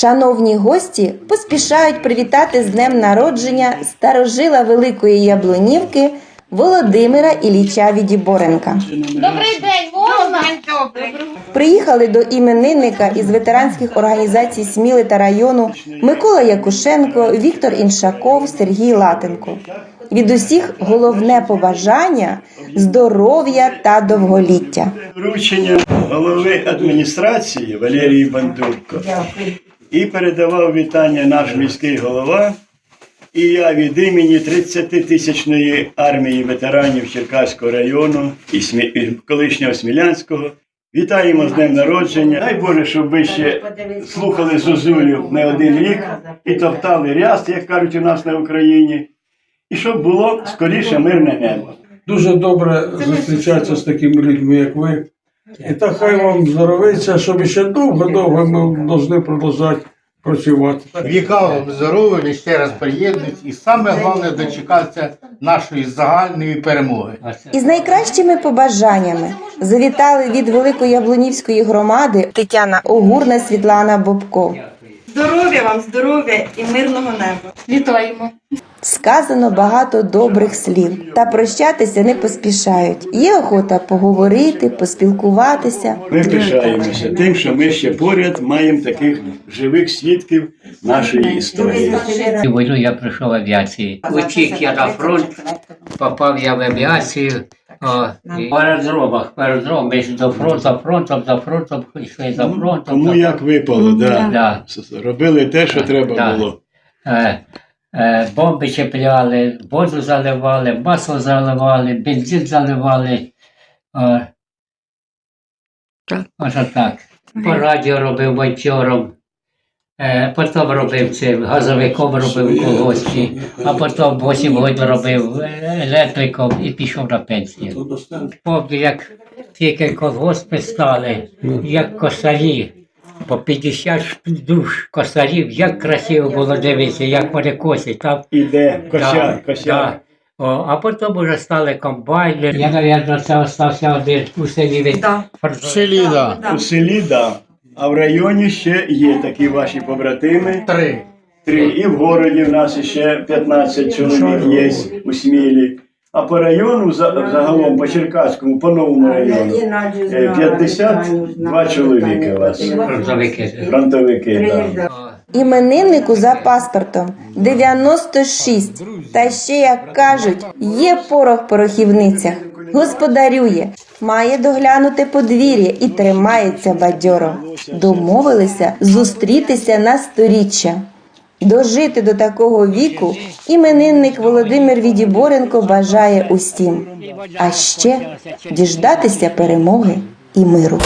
Шановні гості поспішають привітати з днем народження старожила Великої Яблунівки Володимира Ілліча Відіборенка. Добрий день, можна? Приїхали до іменинника із ветеранських організацій Сміли та району Микола Якушенко, Віктор Іншаков, Сергій Латенко. Від усіх головне побажання здоров'я та довголіття. Вручення голови адміністрації Валерії Бандурко. І передавав вітання наш міський голова. І я від імені 30-тисячної армії ветеранів Черкаського району і, колишнього Смілянського. Вітаємо з днем народження. Дай Боже, щоб ви ще слухали Зозулю не один рік і топтали ряст, як кажуть у нас на Україні. І щоб було скоріше мирне небо. Дуже добре зустрічатися з такими людьми, як ви. І так хай вам здоровиться, щоб ще довго-довго ми повинні продовжувати працювати. Віка вам здоров'я, ще раз приєднуйтесь. І саме головне дочекатися нашої загальної перемоги. Із найкращими побажаннями завітали від Великої Яблунівської громади Тетяна Огурна, Світлана Бобко. Здоров'я вам, здоров'я і мирного неба. Вітаємо. Сказано багато добрих слів, та прощатися не поспішають. Є охота поговорити, поспілкуватися. Ми пишаємося тим, що ми ще поряд маємо таких живих свідків нашої історії. Війну я прийшов в авіації. Утік я на фронт, попав я в авіацію. О, в аеродромах, в аеродром, ми до фронту, за фронтом, за фронтом, йшли за фронтом. Кому за як випало, да. Да. робили те, що треба Да. було. Е, бомби чіпляли, воду заливали, масло заливали, бензин заливали. Е, Ось так. По радіо робив монтьором. Е, потім робив цим газовиком робив у колгоспі, а потім 8 років робив електриком і пішов на пенсію. Помню, як тільки колгоспи стали, як косарі, по 50 душ косарів, як красиво було дивитися, як вони косять. Там Іде косяр, Да, косяр. да. О, а потім вже стали комбайни. Я, мабуть, це остався один у селі від Да. В селі, да. У селі, да. А в районі ще є такі ваші побратими. Три. Три. І в городі в нас ще 15 чоловік є у Смілі. А по району, за- загалом по Черкаському, по новому району, е, 52 чоловіки у вас. фронтовики. Фронтовики, да. Імениннику за паспортом 96. Та ще, як кажуть, є порох в порохівницях. Господарює, має доглянути подвір'я і тримається бадьоро. Домовилися зустрітися на сторіччя. Дожити до такого віку іменинник Володимир Відіборенко бажає усім. А ще діждатися перемоги і миру.